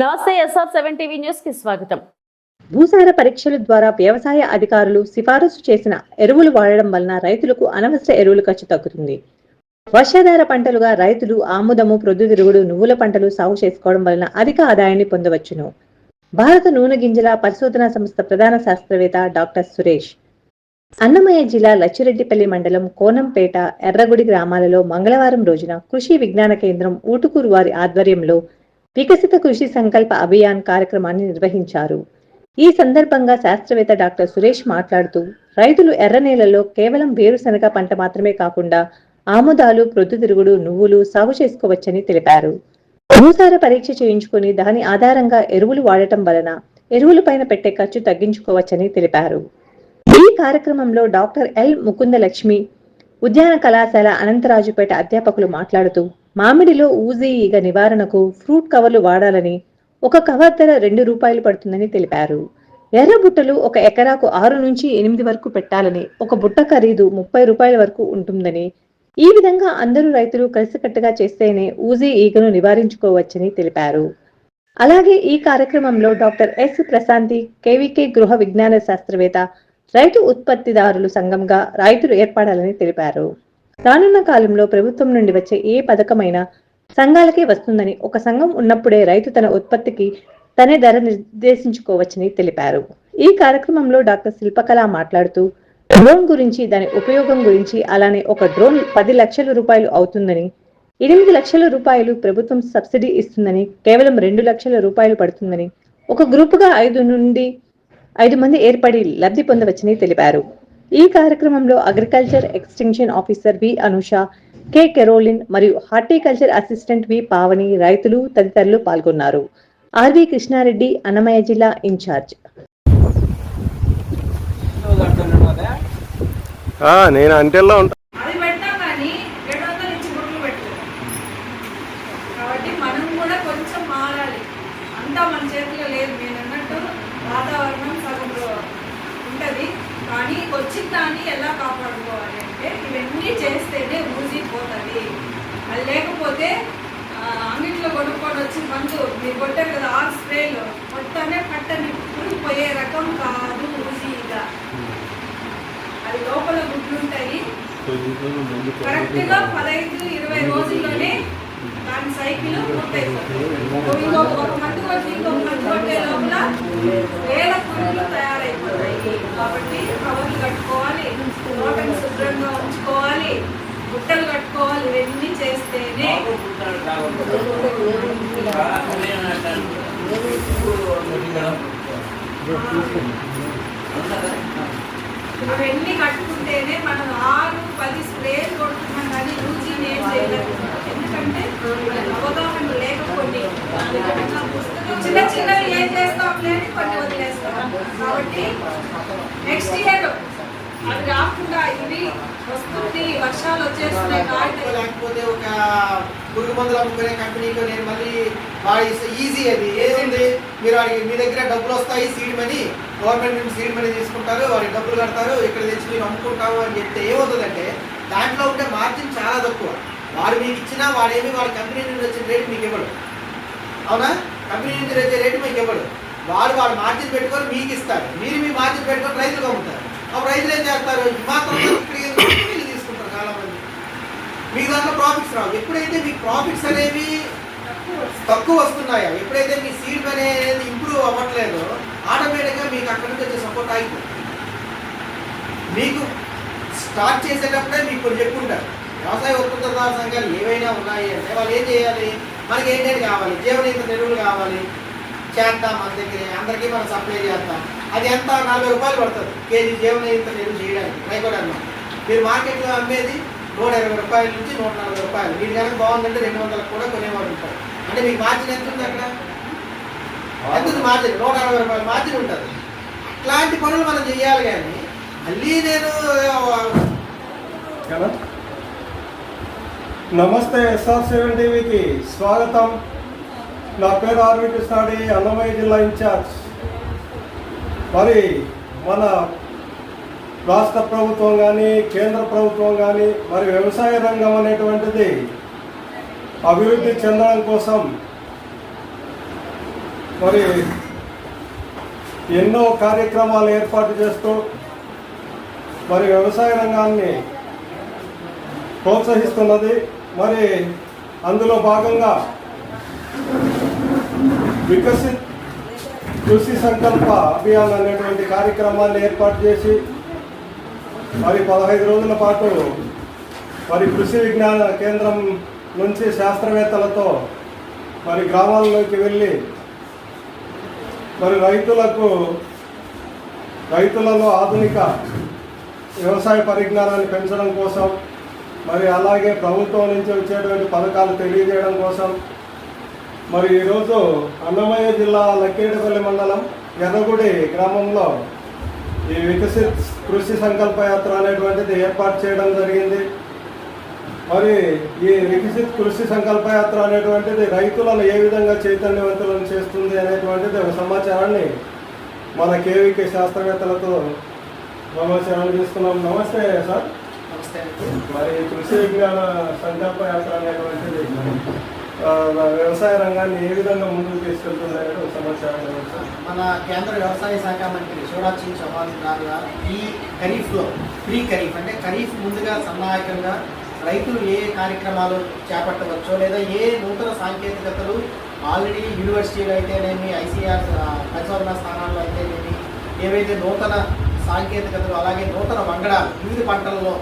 నమస్తే SR seven TV న్యూస్కి స్వాగతం. భూసార పరీక్షల ద్వారా వ్యవసాయ అధికారులు సిఫారసు చేసిన ఎరువులు వాడడం వలన రైతులకు అనవసర ఎరువుల ఖర్చు తగ్గుతుంది. వర్షాధార పంటలుగా రైతులు ఆముదము ప్రొద్దుతిరుగుడు నువ్వుల పంటలు సాగు చేసుకోవడం వలన అధిక ఆదాయాన్ని పొందవచ్చును. భారత నూనె గింజల పరిశోధనా సంస్థ ప్రధాన శాస్త్రవేత్త డాక్టర్ సురేష్. అన్నమయ్య జిల్లా లచ్చిరెడ్డిపల్లి మండలం కోనంపేట ఎర్రగుడి గ్రామాలలో మంగళవారం రోజున కృషి విజ్ఞాన కేంద్రం ఊటుకూరు వారి ఆధ్వర్యంలో వికసిత కృషి సంకల్ప అభియాన్ కార్యక్రమాన్ని నిర్వహించారు. ఈ సందర్భంగా శాస్త్రవేత్త డాక్టర్ సురేష్ మాట్లాడుతూ రైతులు ఎర్ర నేలలో కేవలం వేరుశనగ పంట మాత్రమే కాకుండా ఆముదాలు ప్రొద్దుతిరుగుడు నువ్వులు సాగు చేసుకోవచ్చని తెలిపారు. భూసార పరీక్ష చేయించుకుని దాని ఆధారంగా ఎరువులు వాడటం వలన ఎరువులపైన పెట్టే ఖర్చు తగ్గించుకోవచ్చని తెలిపారు. ఈ కార్యక్రమంలో డాక్టర్ ఎల్ ముకుంద లక్ష్మి ఉద్యాన కళాశాల అనంతరాజుపేట అధ్యాపకులు మాట్లాడుతూ మామిడిలో ఊజీ ఈగ నివారణకు ఫ్రూట్ కవర్లు వాడాలని ఒక కవర్ ధర రెండు రూపాయలు పడుతుందని తెలిపారు. ఎర్ర బుట్టలు ఒక ఎకరాకు ఆరు నుంచి ఎనిమిది వరకు పెట్టాలని ఒక బుట్ట ఖరీదు ముప్పై రూపాయల వరకు ఉంటుందని ఈ విధంగా అందరూ రైతులు కలిసికట్టుగా చేస్తేనే ఊజీ ఈగను నివారించుకోవచ్చని తెలిపారు. అలాగే ఈ కార్యక్రమంలో డాక్టర్ ఎస్ ప్రశాంతి కేవీకే గృహ విజ్ఞాన శాస్త్రవేత్త రైతు ఉత్పత్తిదారులు సంఘంగా రైతులు ఏర్పడాలని తెలిపారు. రానున్న కాలంలో ప్రభుత్వం నుండి వచ్చే ఏ పథకమైనా సంఘాలకే వస్తుందని ఒక సంఘం ఉన్నప్పుడే రైతు తన ఉత్పత్తికి తనే ధర నిర్దేశించుకోవచ్చని తెలిపారు. ఈ కార్యక్రమంలో డాక్టర్ శిల్పకళ మాట్లాడుతూ డ్రోన్ గురించి దాని ఉపయోగం గురించి అలానే ఒక డ్రోన్ పది లక్షల రూపాయలు అవుతుందని ఎనిమిది లక్షల రూపాయలు ప్రభుత్వం సబ్సిడీ ఇస్తుందని కేవలం రెండు లక్షల రూపాయలు పడుతుందని ఒక గ్రూపుగా ఐదు నుండి ఐదు మంది ఏర్పడి లబ్ధి పొందవచ్చని తెలిపారు. ఈ కార్యక్రమంలో agriculture extension officer V Anusha K Caroline మరియు హార్టికల్చర్ అసిస్టెంట్ వి పావని రైతులు తదితరులు పాల్గొన్నారు. ఆర్వి కృష్ణారెడ్డి అన్నమయ్య జిల్లా ఇన్ఛార్జ్. నేను అంటెల్లో ఉంటా అది పెట్టాం కానీ రెండు వందల ఇంచు గుడ్లు పెట్టాం కాబట్టి మనం కూడా కొంచెం మారాలి అంతా మన చేతిలో లేదు నేను అన్నట్టు వాతావరణం సగం ఉంటుంది కానీ వచ్చిన దాన్ని ఎలా కాపాడుకోవాలి అంటే ఇవన్నీ చేస్తేనే ఊసిపోతుంది అది లేకపోతే ఆ, అంగిట్లో కొనుక్కొని వచ్చి మందు మీరు కొట్టారు కదా ఆ స్ప్రేలు కొట్టనే కట్టని పోయే రకం కాదు ఊసిగా. అది లోపల గుడ్లు ఉంటాయి. కరెక్ట్గా పదహైదు ఇరవై రోజుల్లోనే దాని సైకిల్ పూర్తయిపోతుంది ఇంకొక ఒక మందు కొట్టి ఇంకొక మందు కొట్టే లోపల వేల పురుగులు తయారైపోతాయి. కాబట్టి కవర్లు కట్టుకోవాలి తోటను శుభ్రంగా ఉంచుకోవాలి. గుట్టలు కట్టుకోవాలి ఇవన్నీ చేస్తేనే ఇవన్నీ కట్టుకుంటేనే మనం ఆరు పది స్ప్రేలు కొడుతున్నాం కానీ రుచి ఏం చేయలేదు ఎందుకంటే అవగాహన లేకపోతే చిన్న చిన్నవి ఏం చేస్తాం లేని కొన్ని వదిలేస్తాం. కాబట్టి నెక్స్ట్ ఇయర్ అది రాకుండా ఇది వస్తుంది వర్షాలు వచ్చేస్తున్నాయి లేకపోతే ఒక పురుగు మందులు అమ్ముకునే కంపెనీకి నేను మళ్ళీ ఈజీ అది. ఏముంది మీరు వాడికి మీ దగ్గర డబ్బులు వస్తాయి సీడ్ మనీ గవర్నమెంట్ నుంచి సీడ్ మనీ తీసుకుంటారు వాడికి డబ్బులు కడతారు ఇక్కడ తెచ్చి మీరు అమ్ముకుంటాము అని చెప్తే ఏమవుతుందంటే దాంట్లో ఉంటే మార్జిన్ చాలా తక్కువ. వాడు మీకు ఇచ్చినా వాడేమి వాడి కంపెనీ నుండి వచ్చిన రేటు మీకు ఇవ్వడు. అవునా? కంపెనీ నుంచి వచ్చే రేటు మీకు ఇవ్వడు. వాడు వాడు మార్జిన్ పెట్టుకొని మీకు ఇస్తారు. మీరు మీ మార్జిన్ పెట్టుకొని రైతులకు అమ్ముతారు. అప్పుడు రైతులు ఏం చేస్తారు? మాత్రం వీళ్ళు తీసుకుంటారు చాలా మంది మీ దాంట్లో ప్రాఫిట్స్ రావు. ఎప్పుడైతే మీ ప్రాఫిట్స్ అనేవి తక్కువ వస్తున్నాయో ఎప్పుడైతే మీ సీడ్ అనేది ఇంప్రూవ్ అవ్వట్లేదో ఆటోమేటిక్గా మీకు అక్కడ నుంచి వచ్చే సపోర్ట్ ఆగిపోతుంది. మీకు స్టార్ట్ చేసేటప్పుడే మీకు కొన్ని చెప్పుకుంటారు వ్యవసాయ ఉత్పత్తిదారు సంఘాలు ఏవైనా ఉన్నాయి అంటే వాళ్ళు ఏం చేయాలి? మనకి ఏంటంటే కావాలి? జీవన ఇంత నిలువలు కావాలి. చేద్దాం మన దగ్గర అందరికీ మనం సప్లై చేద్దాం. అది ఎంత? నలభై రూపాయలు పడుతుంది. కేజీ జీవనీత నేను చేయడానికి. ట్రైకోడర్మా మీరు మార్కెట్లో అమ్మేది నూట ఇరవై రూపాయల నుంచి నూట నలభై రూపాయలు. మీరు కనుక బాగుందంటే రెండు వందలకు కూడా కొనేవాడు ఉంటారు. అంటే మీకు మార్జిన్ ఎంత ఉంది అక్కడ? ఎంత మార్జిన్ నూట అరవై రూపాయల మార్జిన్ ఉంటుంది. అట్లాంటి పనులు మనం చేయాలి కానీ మళ్ళీ నేను నమస్తే ఎస్ఆర్ సెవెన్ టీవీకి స్వాగతం. నా పేరు ఆర్వి కృష్ణాడి అన్నమయ్య జిల్లా ఇన్ఛార్జ్. మరి మన రాష్ట్ర ప్రభుత్వం కానీ కేంద్ర ప్రభుత్వం కానీ మరి వ్యవసాయ రంగం అనేటువంటిది అభివృద్ధి చెందడం కోసం మరి ఎన్నో కార్యక్రమాలు ఏర్పాటు చేస్తూ మరి వ్యవసాయ రంగాన్ని ప్రోత్సహిస్తున్నది. మరి అందులో భాగంగా వికసిత్ కృషి సంకల్ప అభియాన్ అనేటువంటి కార్యక్రమాన్ని ఏర్పాటు చేసి మరి పదహైదు రోజుల పాటు మరి కృషి విజ్ఞాన కేంద్రం నుంచి శాస్త్రవేత్తలతో మరి గ్రామాల్లోకి వెళ్ళి మరి రైతులకు రైతులలో ఆధునిక వ్యవసాయ పరిజ్ఞానాన్ని పెంచడం కోసం మరి అలాగే ప్రభుత్వం నుంచి వచ్చేటువంటి పథకాలు తెలియజేయడం కోసం మరి ఈరోజు అన్నమయ్య జిల్లా లక్కేడపల్లి మండలం ఎర్రగుడి గ్రామంలో ఈ వికసిత్ కృషి సంకల్ప యాత్ర అనేటువంటిది ఏర్పాటు చేయడం జరిగింది. మరి ఈ వికసిత్ కృషి సంకల్ప యాత్ర అనేటువంటిది రైతులను ఏ విధంగా చైతన్యవంతులను చేస్తుంది అనేటువంటిది ఒక సమాచారాన్ని మన కేవీకే శాస్త్రవేత్తలతో సమాచారం తీసుకున్నాం నమస్తే సార్. నమస్తే మరి కృషి విజ్ఞాన సంకల్ప యాత్ర అనేటువంటిది వ్యవసాయ రంగాన్ని ఏ విధంగా ముందుకు తీసుకెళ్తుంది సమాచారం మన కేంద్ర వ్యవసాయ శాఖ మంత్రి శివరాజ్ సింగ్ చౌహాన్ గారు ఈ ఖరీఫ్లో ప్రీ ఖరీఫ్ అంటే ఖరీఫ్ ముందుగా సన్నాయకంగా రైతులు ఏ ఏ కార్యక్రమాలు చేపట్టవచ్చో లేదా ఏ నూతన సాంకేతికతలు ఆల్రెడీ యూనివర్సిటీలు అయితేనేమి ఐసీఆర్ పరిశోధనా స్థానాల్లో అయితేనేమి ఏవైతే నూతన సాంకేతికతలు అలాగే నూతన వంగడాలు వివిధ పంటల్లో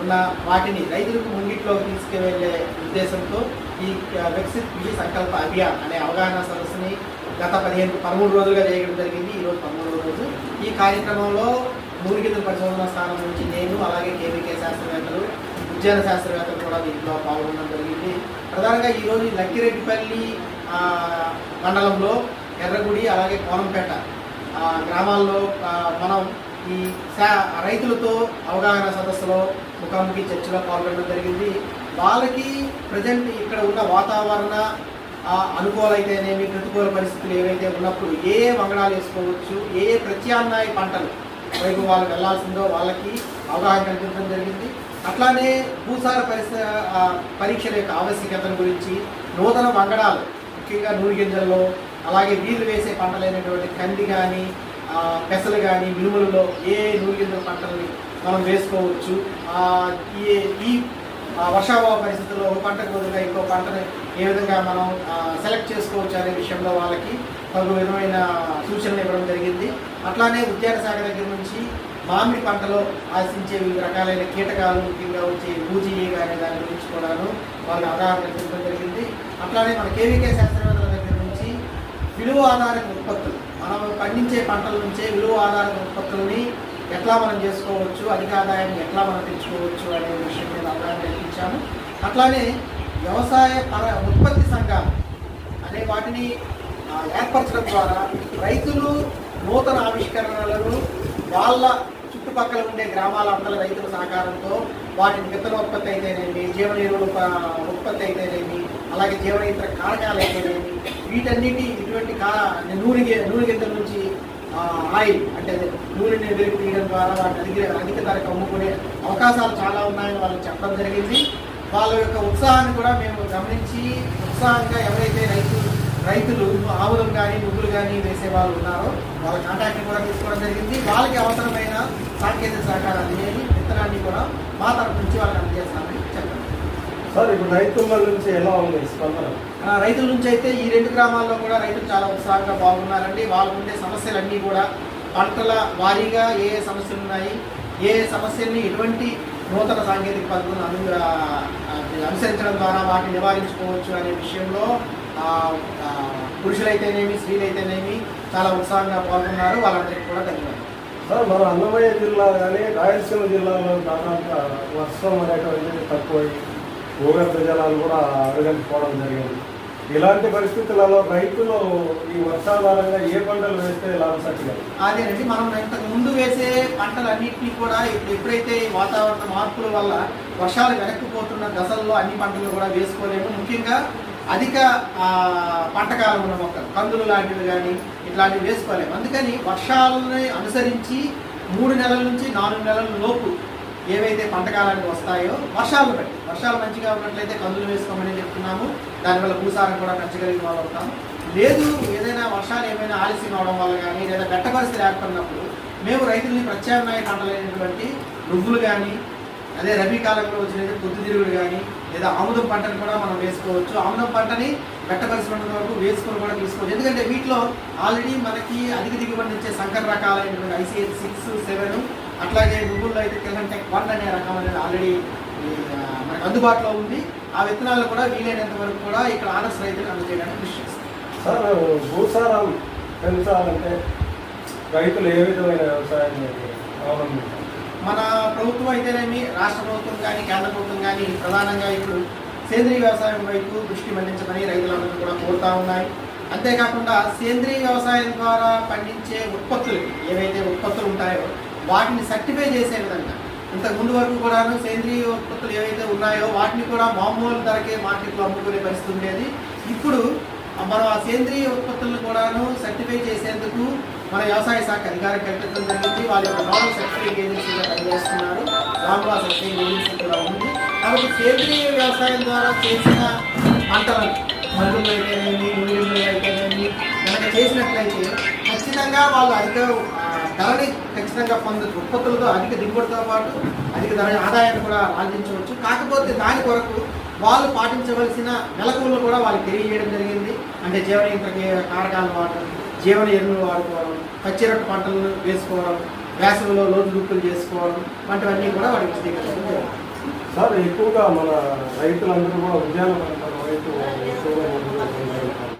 ఉన్న వాటిని రైతులకు ముంగిట్లోకి తీసుకువెళ్ళే ఉద్దేశంతో ఈ వికసిత్ విజయ సంకల్ప అభియాన్ అనే అవగాహన సదస్సుని గత పదిహేను పదమూడు రోజులుగా చేయడం జరిగింది. ఈరోజు పదమూడవ రోజు. ఈ కార్యక్రమంలో మూలిగిత పరిశోధన స్థానం నుంచి నేను అలాగే కేవీకే శాస్త్రవేత్తలు ఉద్యాన శాస్త్రవేత్తలు కూడా దీంట్లో పాల్గొనడం జరిగింది. ప్రధానంగా ఈరోజు లక్కిరెడ్డిపల్లి మండలంలో ఎర్రగుడి అలాగే కోనంపేట గ్రామాల్లో మనం ఈ శా రైతులతో అవగాహన సదస్సులో ముఖాముఖి చర్చలో పాల్గొనడం జరిగింది. వాళ్ళకి ప్రజెంట్ ఇక్కడ ఉన్న వాతావరణ అనుకూలైతేనేమి ప్రతికూల పరిస్థితులు ఏవైతే ఉన్నప్పుడు ఏ ఏ వంగడాలు వేసుకోవచ్చు ఏ ఏ ప్రత్యామ్నాయ పంటలు వైపు వాళ్ళు వెళ్ళాల్సిందో వాళ్ళకి అవగాహన కల్పించడం జరిగింది. అట్లానే భూసార పరిస పరీక్షల యొక్క ఆవశ్యకతను గురించి నూతన వంగడాలు ముఖ్యంగా నూరు గింజల్లో అలాగే వీళ్ళు వేసే పంటలైనటువంటి కంది కానీ పెసలు కానీ మినుములలో ఏ నూరిగింజల పంటల్ని మనం వేసుకోవచ్చు. ఈ ఈ వర్షాభావ పరిస్థితుల్లో ఒక పంటకు బదులుగా ఇంకో పంటని ఏ విధంగా మనం సెలెక్ట్ చేసుకోవచ్చు అనే విషయంలో వాళ్ళకి తగు విధమైన సూచనలు ఇవ్వడం జరిగింది. అట్లానే ఉద్యాన శాఖ దగ్గర నుంచి మామిడి పంటలో ఆశించే వివిధ రకాలైన కీటకాలు ముఖ్యంగా వచ్చే బూజీ కానీ దాని గురించి కూడాను వాళ్ళు అవగాహన కల్పించడం జరిగింది. అట్లానే మన కేవీకే శాస్త్రవేత్తల దగ్గర నుంచి విలువ ఆధారిత ఉత్పత్తులు పండించే పంటల నుంచే విలువ ఆధారిత ఉత్పత్తులని ఎట్లా మనం చేసుకోవచ్చు అధిక ఆదాయాన్ని ఎట్లా మనం తెచ్చుకోవచ్చు అనే విషయం మీద అవగాహన కల్పించాము అట్లానే వ్యవసాయ పర ఉత్పత్తి సంఘాలు అనే వాటిని ఏర్పరచడం ద్వారా రైతులు నూతన ఆవిష్కరణలను వాళ్ళ చుట్టుపక్కల ఉండే గ్రామాల అందరి రైతుల సహకారంతో వాటిని విత్తనోత్పత్తి అయితేనేమి జీవన ఎరువుల ఉత్పత్తి అయితేనేమి అలాగే జీవన ఇతర కారకాలు అయితేనేమి వీటన్నిటి ఇటువంటి కా నూనె నూనె గింజల నుంచి ఆయిల్ అంటే అదే నూనెని వెలుగు తీయడం ద్వారా వాటిని అధిక అధిక ధరకు అమ్ముకునే అవకాశాలు చాలా ఉన్నాయని వాళ్ళకి చెప్పడం జరిగింది. వాళ్ళ యొక్క ఉత్సాహాన్ని కూడా మేము గమనించి ఉత్సాహంగా ఎవరైతే రైతు రైతులు ఆముదం కానీ నువ్వులు కానీ వేసే వాళ్ళు ఉన్నారో వాళ్ళ కాంటాక్ట్ని కూడా తీసుకోవడం జరిగింది. వాళ్ళకి అవసరమైన సాంకేతిక సహకారం అందించేది విత్తనాన్ని కూడా మా తరపు నుంచి వాళ్ళకి అందజేస్తామని చెప్పండి సార్ ఇప్పుడు రైతుల నుంచి ఎలా ఉంది స్పందన? రైతుల నుంచి అయితే ఈ రెండు గ్రామాల్లో కూడా రైతులు చాలా ఉత్సాహంగా పాల్గొన్నారండి వాళ్ళకు ఉండే సమస్యలన్నీ కూడా పంటల వారీగా ఏ ఏ సమస్యలు ఉన్నాయి ఏ ఏ సమస్యల్ని ఎటువంటి నూతన సాంకేతిక పద్ధతులను అను అనుసరించడం ద్వారా వాటిని నివారించుకోవచ్చు అనే విషయంలో పురుషులైతేనేమి స్త్రీలైతేనేమి చాలా ఉత్సాహంగా పాల్గొన్నారు. వాళ్ళందరికీ కూడా ధన్యవాదాలు. సార్ మన అన్నమయ్య జిల్లా కానీ రాయలసీమ జిల్లాలో దాదాపుగా వర్షం అనేటువంటిది తక్కువై భూగర్భ జలాలు కూడా అడుగంటుకోవడం జరిగింది. ఇలాంటి పరిస్థితులలో రైతులు ఈ వర్షాధారంగా ఏ పంటలు వేస్తే లాభసాటిగా అదేనండి మనం ఇంతకు ముందు వేసే పంటలన్నింటినీ కూడా ఇప్పుడు ఎప్పుడైతే ఈ వాతావరణ మార్పుల వల్ల వర్షాలు వెనక్కిపోతున్న దశల్లో అన్ని పంటలు కూడా వేసుకోలేము. ముఖ్యంగా అధిక పంటకాలం పంట కాలం ఉన్న మొక్కలు కందులు లాంటివి కానీ ఇట్లాంటివి వేసుకోలేము. అందుకని వర్షాలని అనుసరించి మూడు నెలల నుంచి నాలుగు నెలల లోపు ఏవైతే పంట కాలానికి వస్తాయో వర్షాలు బట్టి వర్షాలు మంచిగా ఉన్నట్లయితే కందులు వేసుకోమని చెప్తున్నాము. దానివల్ల భూసారం కూడా పెంచగలిగిన వాళ్ళు అవుతాము లేదు ఏదైనా వర్షాలు ఏమైనా ఆలస్యం అవడం వల్ల కానీ లేదా గట్ట పరిస్థితి ఏర్పడినప్పుడు మేము రైతుల్ని ప్రత్యామ్నాయ పంటలైనటువంటి నువ్వులు కానీ అదే రబీ కాలంలో వచ్చినటువంటి పొద్దుతిరుగుడు కానీ లేదా ఆముదం పంటను కూడా మనం వేసుకోవచ్చు. ఆముదం పంటని బెట్ట వరకు వేసుకొని కూడా తీసుకోవచ్చు. ఎందుకంటే వీటిలో ఆల్రెడీ మనకి అధిక దిగుబడి ఇచ్చే సంకర రకాలైనటువంటి ఐసీఎల్ సిక్స్ సెవెన్ అట్లాగే గూగుల్లో అయితే కిరణ్ టెక్ వన్ అనే రకం అనేది ఆల్రెడీ మనకు అందుబాటులో ఉంది. ఆ విత్తనాలు కూడా వీలైనంత వరకు కూడా ఇక్కడ ఆనర్స్ రైతులు అందజేయడానికి కృషి చేస్తాం. సార్ భూసారం పెంచాలంటే రైతులు ఏ విధమైన వ్యవసాయం అవలంబించారు మన ప్రభుత్వం అయితేనేమి రాష్ట్ర ప్రభుత్వం కానీ కేంద్ర ప్రభుత్వం కానీ ప్రధానంగా ఇప్పుడు సేంద్రీయ వ్యవసాయం వైపు దృష్టి మళ్ళించమని రైతులందరూ కూడా కోరుతా ఉన్నాయి. అంతేకాకుండా సేంద్రీయ వ్యవసాయం ద్వారా పండించే ఉత్పత్తులు ఏవైతే ఉత్పత్తులు ఉంటాయో వాటిని సర్టిఫై చేసే విధంగా ఇంతకు ముందు వరకు కూడాను సేంద్రీయ ఉత్పత్తులు ఏవైతే ఉన్నాయో వాటిని కూడా మామూలు ధరకే మార్కెట్లో అమ్ముకునే పరిస్థితి ఉండేది. ఇప్పుడు మనం ఆ సేంద్రీయ ఉత్పత్తులను కూడాను సర్టిఫై చేసేందుకు మన వ్యవసాయ శాఖ అధికారం కల్పించడం జరిగింది. వాళ్ళ యొక్క నోడల్ సబ్సిడీ ఏజెన్సీగా పనిచేస్తున్నారు. రామ్లా సబ్సిడీ ఏజెన్సీ కూడా ఉంది. కాబట్టి సేంద్రీయ వ్యవసాయం ద్వారా చేసిన పంటలను మందులు అయితేనేమి నీళ్ళు అయితేనేమి కనుక చేసినట్లయితే ఖచ్చితంగా వాళ్ళు అధిక ధరని ఖచ్చితంగా పొందొచ్చు ఉత్పత్తులతో అధిక దిగుబడితో పాటు అధిక ధర ఆదాయాన్ని కూడా ఆర్జించవచ్చు. కాకపోతే దాని కొరకు వాళ్ళు పాటించవలసిన మెలకువలు కూడా వాళ్ళకి తెలియజేయడం జరిగింది. అంటే జీవన ఇంత కారకాలు వాడటం జీవన ఎరువులు వాడుకోవడం పచ్చిరొట్ట పంటలు వేసుకోవడం వేసవిలో లోతు దుక్కులు చేసుకోవడం వంటివన్నీ కూడా వాడికి స్వీకరించడం సార్ ఎక్కువగా మన రైతులందరూ కూడా ఉద్యాన పంటల రైతు ఎక్కువగా